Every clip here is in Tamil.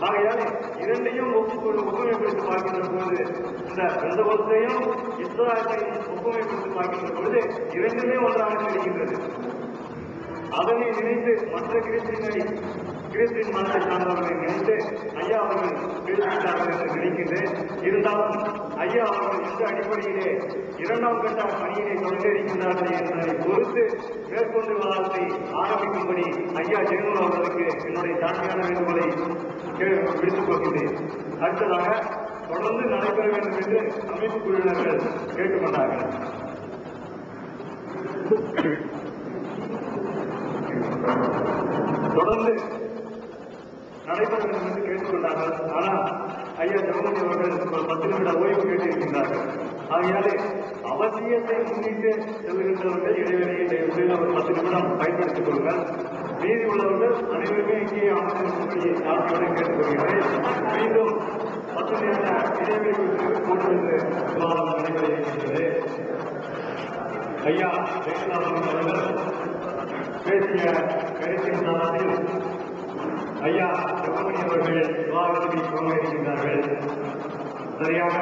ஆகையால் இரண்டையும் ஒப்புக்கொண்டு ஒப்புமைப்படுத்தி பார்க்கின்ற போது இந்த பெந்தகோஸ்தையும் இஸ்லாத்தையும் ஒப்புமைப்படுத்தி பார்க்கின்ற பொழுது இரண்டுமே ஒன்றாக இருக்கின்றது அதனை நினைத்து மற்ற கிறிஸ்தியனை கிறிஸ்தின் மதத்தை சார்ந்தவர்களை நினைத்து ஐயா அவர்கள் பேசிவிட்டார்கள் என்று நினைக்கின்றேன். இருந்தாலும் ஐயா அவர்கள் இந்த அடிப்படையிலே இரண்டாம் கட்ட பணியினை தொடங்க என்பதை பொறுத்து மேற்கொண்டு விவாதத்தை ஆரம்பிக்கும்படி ஐயா ஜெயலலிதா அவர்களுக்கு என்னுடைய தாழ்மையான வேண்டுகோளை விடுத்துக் கொள்கின்றேன். அடுத்ததாக தொடர்ந்து நடைபெற வேண்டும் என்று அமைப்பு குழுவினர்கள் கேட்டுக்கொண்டார்கள். தொடர்ந்து நடைபெற வேண்டும் என்று கேட்டுக்கொண்டார்கள். ஆனால் ஐயா ஜெகமணி அவர்கள் ஒரு பத்து நிமிட ஓய்வு கேட்டிருக்கின்றார்கள். ஆகையாலே அவசியத்தை முன்னிட்டு செல்கின்றவர்கள் இடைவெளியை தயவுசெய்து ஒரு பத்து நிமிடம் பயன்படுத்திக் கொள்ளுங்கள். மீதி உள்ளவர்கள் அனைவருமே இங்கே அமர்ந்திருக்கும்படி நாட்களை கேட்டுக்கொள்கிறேன். மீண்டும் பத்து நிமிட இடைவெளிக்கு கூட்டுவது விவாதம் நடைபெற இருக்கின்றது. ஐயா ஜெயலலிதா அவர்கள் பேசிய கருத்தின் தளத்தில் ஐயா சுப்பிரமணிய அவர்கள் விவாதத்தை சொல்ல சரியாக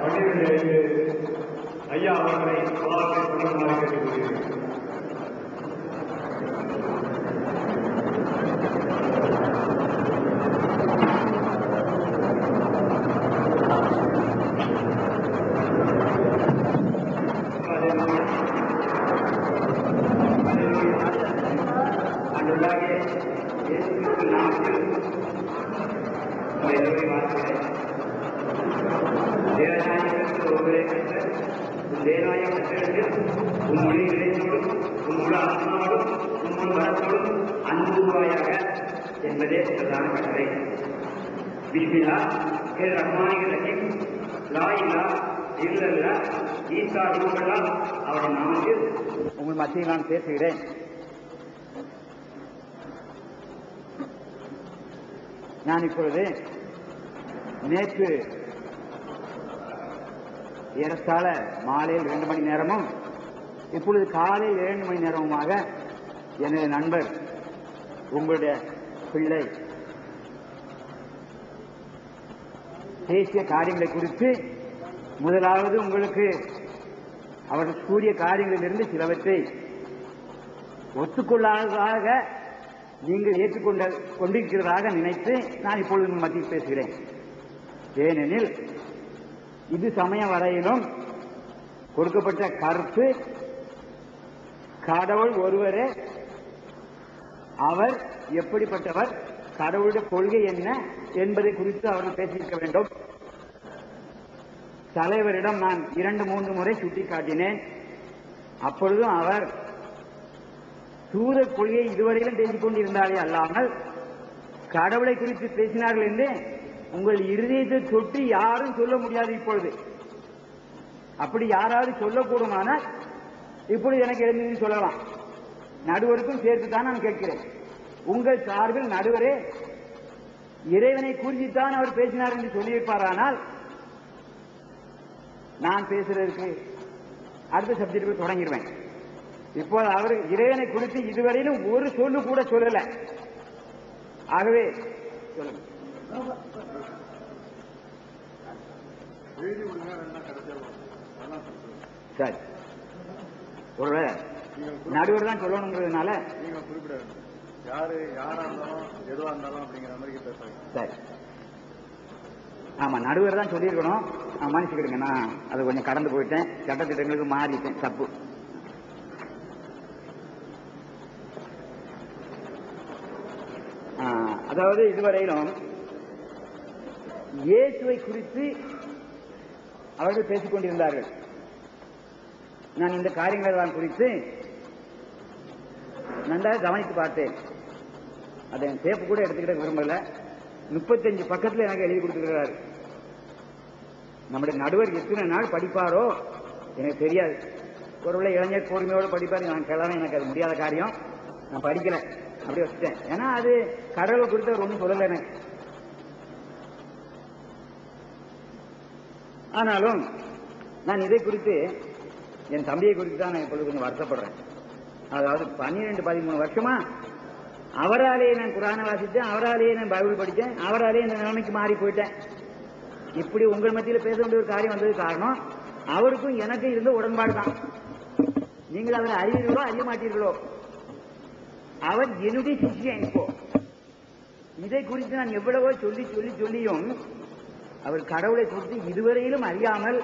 பன்னிரண்டு ஐந்து. ஐயா அவர்களை விவாதத்தை சொல்லுமாறு கேட்டுக்கொள்கிறேன். அன்றுள்ளாக இயேசு கிறிஸ்து கற்ற உன் உன் மொழி இணைத்தோடும் உன் முழு ஆத்மாவோடும் உன் முழு வரத்தோடும் அன்புவாயாக என்பதே பிரதான கட்டளை பிஸ்மில்லா ஹே ரஹ்மானி ரஹீம் லா இல்லா ஈசா ரூபல்லா அவருடைய நாமத்தில் உங்கள் மத்தியில் நான் பேசுகிறேன். நான் இப்பொழுது நேற்று ஏறத்தாழ மாலையில் இரண்டு மணி நேரமும் இப்பொழுது காலையில் இரண்டு மணி நேரமுமாக எனது நண்பர் உங்களுடைய பிள்ளை பேசிய காரியங்களை குறித்து முதலாவது உங்களுக்கு அவர்கள் கூறிய காரியங்களிலிருந்து சிலவற்றை ஒத்துக்கொள்ளாததாக நீங்கள் ஏற்றுக்கொண்ட கொண்டிருக்கிறதாக நினைத்து நான் இப்பொழுது மத்தியில் பேசுகிறேன். ஏனெனில் இது சமயம் வரையிலும் கொடுக்கப்பட்ட கருத்து. கடவுள் ஒருவரே அவர் எப்படிப்பட்டவர் கடவுளுடைய கொள்கை என்ன என்பதை குறித்து அவர்கள் பேசியிருக்க வேண்டும். தலைவரிடம் நான் இரண்டு மூன்று முறை சுட்டிக்காட்டினேன். அப்பொழுதும் அவர் தூத கொள்கையை இதுவரையிலும் பேசிக் கொண்டிருந்தாலே அல்லாமல் கடவுளை குறித்து பேசினார்கள் என்று உங்கள் இருதயத்தை தொட்டு யாரும் சொல்ல முடியாது இப்பொழுது. அப்படி யாராவது சொல்லக்கூடுமானால் இப்பொழுது எனக்கு எழுந்து சொல்லலாம். நடுவருக்கும் சேர்த்து தான் நான் கேட்கிறேன். உங்கள் சார்பில் நடுவரே இறைவனை குறித்துத்தான் அவர் பேசினார் என்று சொல்லியிருப்பாரானால் நான் பேசுறதுக்கு அடுத்த சப்ஜெக்டுக்கு தொடங்கிடுவேன். இப்போது அவர் இறைவனை குறித்து இதுவரையிலும் ஒரு சொல்லு கூட சொல்லல. ஆகவே சொல்லுங்க. சரி. நீங்கள் நடுவர் தான் சொல்லணுங்கிறதுனால நீங்கள் குறிப்பிட வேண்டும் யாரு யாரா இருந்தாலும் எதுவா இருந்தாலும் அப்படிங்கிற மாதிரி பேசுறீங்க. சரி. ஆமா நடுவர் தான் சொல்லியிருக்கணும். மன்னிச்சுக்கிடுங்க நான் அது கொஞ்சம் கடந்து போயிட்டேன். சட்டத்திட்டங்களுக்கு மாறிட்டேன் தப்பு. அதாவது இதுவரையிலும் இயேசுவை குறித்து அவர்கள் பேசிக் கொண்டிருந்தார்கள். நான் இந்த காரியங்களை எல்லாம் குறித்து நன்றாக கவனித்து பார்த்தேன். அதை என் கூட எடுத்துக்கிட்ட விரும்பல. முப்பத்தஞ்சு பக்கத்தில் எனக்கு எழுதி கொடுத்துருக்கிறார். நம்முடைய நடுவர் எத்தனை நாள் படிப்பாரோ எனக்கு தெரியாது. ஒருவேளை இளைஞர் பொறுமையோடு படிப்பார் நான் கிளம்ப எனக்கு அது முடியாத காரியம். நான் படிக்கல. அப்படியே வச்சுட்டேன். ஏன்னா அது கடவுளை குறித்து அவர் ஒன்றும் சொல்லலை எனக்கு. ஆனாலும் நான் இதை குறித்து என் தம்பியை குறித்து தான் நான் இப்பொழுது கொஞ்சம் வருத்தப்படுறேன். அதாவது பன்னிரெண்டு பதிமூணு வருஷமா அவராலேயே நான் குரானை வாசித்தேன் அவராலேயே நான் பைபிள் படித்தேன் அவராலேயே இந்த நிலைமைக்கு மாறி போயிட்டேன். இப்படி உங்கள் மத்தியில் பேச வேண்டிய ஒரு காரியம் வந்தது காரணம் அவருக்கும் எனக்கும் இருந்த உடன்பாடு தான் நீங்கள் அதில் அறிவீர்களோ அறிய மாட்டீர்களோ அவர் என்னுடைய சிஷ்யன் இப்போ. இதை குறித்து நான் எவ்வளவோ சொல்லி சொல்லி சொல்லியும் அவர் கடவுளை குறித்து இதுவரையிலும் அறியாமல்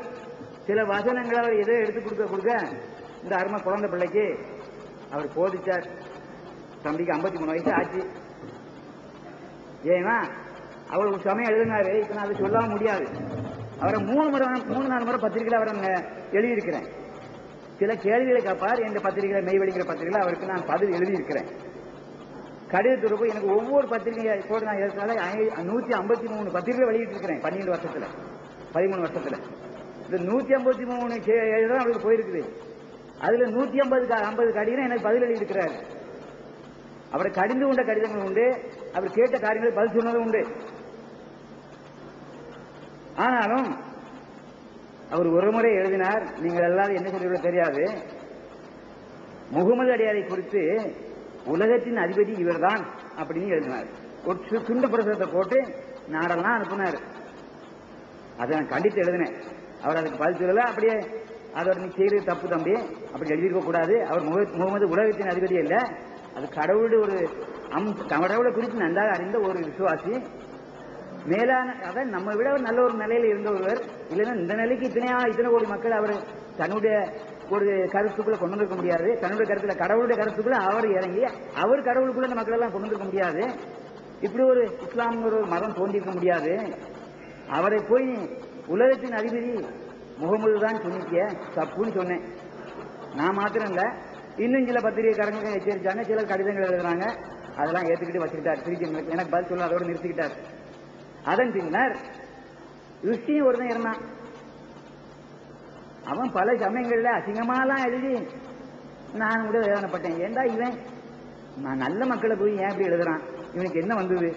சில வசனங்களை அவர் எதோ எடுத்து கொடுக்க கொடுக்க இந்த அருமை குழந்தை பிள்ளைக்கு அவர் போதிச்சார். தம்பிக்கு 53 மூணு வயசு ஆச்சு. ஏன்னா அவர் ஒரு சமயம் எழுதினாரு இப்ப நான் அதை சொல்லாம முடியாது. அவரை மூணு முறை மூணு நாலு முறை பத்திரிகையில் அவரை எழுதியிருக்கிறேன். சில கேள்விகளை காப்பார் என்ற பத்திரிகையில் மெய்வெளிங்கிற பத்திரிகையில் அவருக்கு நான் பதில் எழுதியிருக்கிறேன். கடிதத்தில் போய் எனக்கு ஒவ்வொரு பத்திரிகை போட்டு நான் எழுதினால நூற்றி ஐம்பத்தி மூணு பத்திரிகை வெளியிட்டு இருக்கிறேன் பன்னெண்டு வருஷத்தில். பதிமூணு வருஷத்தில். இந்த நூற்றி ஐம்பத்தி மூணு தான் அவருக்கு போயிருக்குது. அதில் நூற்றி ஐம்பது ஐம்பது கடிதம் எனக்கு பதில் எழுதியிருக்கிறார். அவரை கடிந்து கொண்ட கடிதங்கள் உண்டு. அவர் கேட்ட காரியங்களுக்கு பதில் சொன்னதும் உண்டு. ஆனாலும் அவர் ஒரு முறை எழுதினார் நீங்கள் எல்லாரும் என்ன சொல்றீங்களோ தெரியாது. முகமது அடியாரை குறித்து உலகத்தின் அதிபதி இவர்தான் அப்படின்னு எழுதினார். ஒரு சி- துண்டு பிரசுரத்தை போட்டு நாடெல்லாம் அனுப்புனார். அதை நான் கண்டித்து எழுதினேன். அவர் அதுக்கு பதில் சொல்லல அப்படியே அதோட நீ செய்யறது தப்பு தம்பி அப்படி எழுதியிருக்க கூடாது. அவர் முக- முகமது உலகத்தின் அதிபதி இல்ல அது கடவுளுடைய ஒரு அம் கடவுளை குறித்து நன்றாக அறிந்த ஒரு விசுவாசி. மேலான அதான் நம்ம விட ஒரு நல்ல ஒரு நிலையில இருந்த ஒருவர். இல்லைன்னா இந்த நிலைக்கு இத்தனையா இத்தனை கோடி மக்கள் அவர் தன்னுடைய ஒரு கருத்துக்குள்ள கொண்டு வந்திருக்க முடியாது. தன்னுடைய கருத்துல கடவுளுடைய கருத்துக்குள்ள அவர் இறங்கி அவர் கடவுளுக்குள்ள இந்த மக்கள் எல்லாம் கொண்டு வந்திருக்க முடியாது. இப்படி ஒரு இஸ்லாம் ஒரு மதம் தோன்றிருக்க முடியாது. அவரை போய் உலகத்தின் அதிபதி முகமது தான் சொன்னிக்க தப்புன்னு சொன்னேன். நான் மாத்திரம் இல்ல. இன்னும் சில பத்திரிகைக்காரங்க எச்சரிச்சாங்க. சில கடிதங்கள் எழுதுறாங்க. அதெல்லாம் ஏத்துக்கிட்டு வச்சுக்கிட்டார். திருச்சி எனக்கு பதில் சொல்ல அதோட நிறுத்திக்கிட்டார். அதன் பின்னர் ருஷ்டியும் ஒருத்தன் இருந்தான் அவன் பல சமயங்கள்ல அசிங்கமாலாம் எழுதி நான் கூட வேதனைப்பட்டேன் ஏண்டா இவன்? நான் நல்ல மக்களை போய் ஏன் இப்படி எழுதுறான்? இவனுக்கு என்ன வந்தது?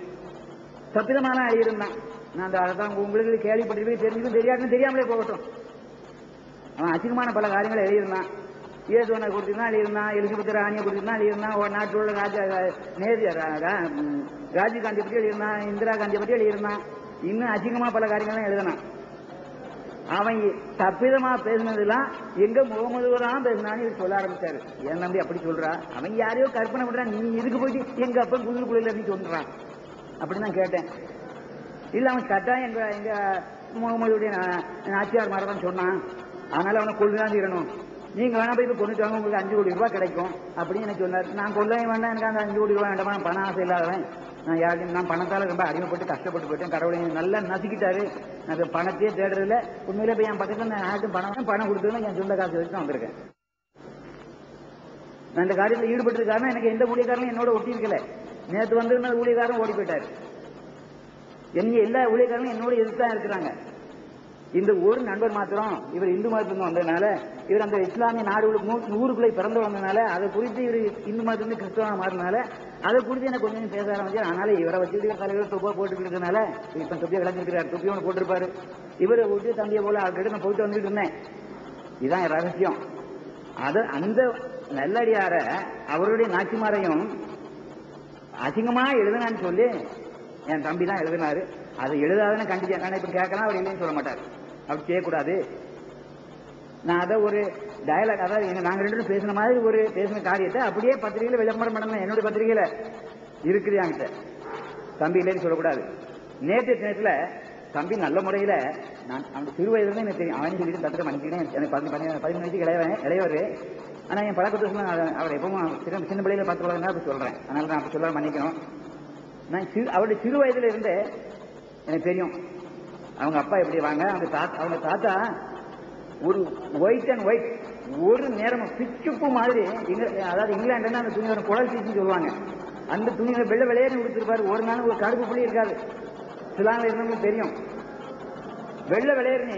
தப்பிதமாலாம் எழுதியிருந்தான். நான் அந்த அதான் உங்களுக்கு கேள்விப்பட்டிருப்பேன். தெரிஞ்சுக்கும் தெரியாதுன்னு தெரியாமலே போகட்டும். அவன் அசிங்கமான பல காரியங்களை எழுதியிருந்தான். இயேசுவனை கொடுத்திருந்தான் எழுதியிருந்தான். எலிசபெத் ராணியை கொடுத்திருந்தான் எழுதியிருந்தான். ஒரு நாட்டில் உள்ள ராஜா நேரு ரா- ரா- ராஜீவ் காந்தியை பற்றி எழுதியிருந்தான். இந்திரா காந்தியை பற்றி எழுதியிருந்தான். இன்னும் அதிகமாக பல காரியங்களும் எழுதினான். அவன் தப்பிதமா பேசினதெல்லாம் எங்க முகமது தான் பேசினான்னு இவர் சொல்ல ஆரம்பிச்சாரு. என் நம்பி அப்படி சொல்றா? அவன் யாரையோ கற்பனை பண்றான் நீ இதுக்கு போயிட்டு எங்க அப்பன் குதிரைக்குள்ள நீ சொல்றான். அப்படின்னு நான் கேட்டேன். இல்ல அவன் கட்டாயம் எங்க எங்க முகமதுடைய நா- நாச்சியார் மாதிரி சொன்னான். அதனால அவனை கொள்ளுதான் தீரணும் நீங்க வேணா போய் இப்ப கொண்டுட்டு வாங்க உங்களுக்கு அஞ்சு கோடி ரூபாய் கிடைக்கும். அப்படின்னு எனக்கு சொன்னார். நான் கொள்ளவே வேண்டாம் எனக்கு அந்த அஞ்சு கோடி ரூபாய் வேண்டாம் நான் பணம் ஆசை இல்லாதவன். நான் யாரையும் நான் பணத்தால ரொம்ப அடிமைப்பட்டு கஷ்டப்பட்டு போயிட்டேன். கடவுளை நல்லா நசுக்கிட்டாரு. நான் இப்ப பணத்தையே தேடுறதில்ல உண்மையில இப்போ என் பக்கத்துல நான் யாருக்கும் பணம் பணம் கொடுத்ததுன்னு என் சொந்த காசு வச்சு வந்திருக்கேன். நான் இந்த காரியத்தில் ஈடுபட்டிருக்காருன்னா எனக்கு எந்த ஊழியக்காரனும் என்னோட ஒட்டி இருக்கல. நேற்று வந்திருந்த ஊழியக்காரன் ஓடி போயிட்டாரு. என்னைய எல்லா ஊழியக்காரங்களும் என்னோட எதிர்த்து தான் இருக்கிறாங்க. இந்த ஒரு நண்பர் மாத்திரம் இவர் இந்து மதத்துல வந்ததுனால இவர் அந்த இஸ்லாமிய நாடுகளுக்கு நூ- நூறுக்குள்ளே பிறந்து வந்ததுனால அதை குறித்து இவர் இந்து மதத்துலேருந்து கிறிஸ்தவனா மாறினால அதை குறித்து எனக்கு கொஞ்சம் பேச ஆரம்பிச்சார் அதனால இவரை வச்சுக்கிட்டு தலைவர் தொப்பா போட்டுக்கிட்டு இருக்கிறதுனால இப்ப தொப்பியை விளங்கிருக்கிறார் தொப்பி ஒன்று போட்டிருப்பாரு. இவரை விட்டு தம்பியை போல அவர்கிட்ட நான் போயிட்டு வந்துட்டு இருந்தேன். இதுதான் என் ரகசியம். அது அந்த நல்லடியார அவருடைய நாச்சிமாரையும் அசிங்கமா எழுதுனான்னு சொல்லி என் தம்பி தான் எழுதினாரு. அதை எழுதாதுன்னு கண்டிச்சேன் நான் இப்ப கேட்கலாம் அவர் இல்லைன்னு சொல்ல மாட்டார். அப்படி செய்யக்கூடாது. நான் அதை ஒரு டயலாக் அதாவது எங்க நாங்க ரெண்டு பேரும் பேசின மாதிரி ஒரு பேசின காரியத்தை அப்படியே பத்திரிகையில விளம்பரம் பண்ணணும் என்னுடைய பத்திரிகையில இருக்குது என்கிட்ட. தம்பி இல்லைன்னு சொல்லக்கூடாது. நேற்று நேரத்துல தம்பி நல்ல முறையில நான் அவன் சிறு வயதுல எனக்கு தெரியும். அவன் சொல்லிட்டு தத்துக்க மன்னிக்கிறேன் எனக்கு பதினஞ்சு பதிமூணு வயசுக்கு இளையவன் இளையவர். ஆனா என் பழக்கத்தை சொன்னா அவர் எப்பவும் சின்ன சின்ன பிள்ளையில பார்த்து வளர்ந்தா அப்படி சொல்றேன். அதனால நான் அப்படி சொல்ல மன்னிக்கணும். நான் சிறு அவருடைய சிறு வயதுல இருந்து எனக்கு தெரியும். அவங்க அப்பா எப்படி வாங்க? அவங்க தாத்தா அவங்க தாத்தா ஒரு ஒயிட் அண்ட் ஒயிட் ஒரு நேரம் பிச்சுப்பு மாதிரி அதாவது இங்கிலாந்துல அந்த துணி வரும் குழல் சீச்சுன்னு சொல்லுவாங்க. அந்த துணியில வெள்ளை வெள்ளையன்னு கொடுத்துருப்பாரு ஒரு நாள் ஒரு கருப்பு புள்ளி இருக்காது. சிலாங்கில் இருந்தவங்களுக்கு தெரியும். வெள்ளை வெள்ளையர்னு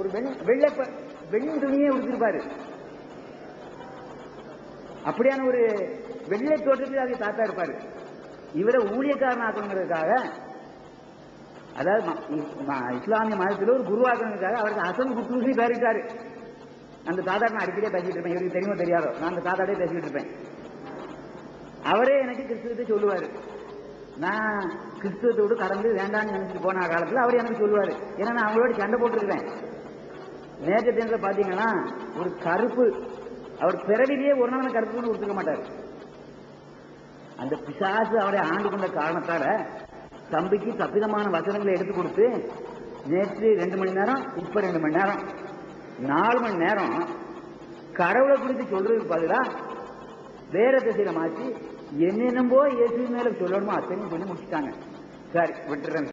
ஒரு வெள்ள வெள்ளை வெண் வெள்ளை துணியே கொடுத்துருப்பாரு அப்படியான ஒரு வெள்ளை தோட்டத்தில் அது தாத்தா இருப்பாரு. இவரை ஊழியக்காரன் ஆக்கணுங்கிறதுக்காக அதாவது இஸ்லாமிய மதத்தில் ஒரு குருவாக்கணுங்கிறதுக்காக அவருக்கு அசன் குத்தூசி பேரிட்டாரு. அந்த தாத்தா நான் அடிக்கடியே பேசிட்டு இருப்பேன். இவருக்கு தெரியுமோ தெரியாதோ? நான் அந்த தாத்தாடே பேசிட்டு இருப்பேன். அவரே எனக்கு கிறிஸ்துவத்தை சொல்லுவாரு. நான் கிறிஸ்துவத்தோடு கடந்து வேண்டாம்னு நினைச்சிட்டு போன காலத்தில் அவர் எனக்கு சொல்லுவாரு. ஏன்னா நான் அவங்களோட சண்டை போட்டிருக்கிறேன். நேற்று தினத்தில் பார்த்தீங்கன்னா ஒரு கருப்பு அவர் பிறவிலேயே ஒரு நாள் கருப்புன்னு கொடுத்துக்க மாட்டார். அந்த பிசாசு அவரை ஆண்டு கொண்ட காரணத்தால தம்பிக்கு தப்பிதமான வசனங்களை எடுத்து கொடுத்து நேற்று ரெண்டு மணி நேரம் இப்ப ரெண்டு மணி நேரம் நாலு மணி நேரம் கடவுளை குறித்து சொல்றதுக்கு பதிலா வேற திசையில மாற்றி என்னென்னமோ இயேசு மேல சொல்லணுமோ அத்தனையும் சொல்லி முடிச்சுட்டாங்க. சரி விட்டுறேன்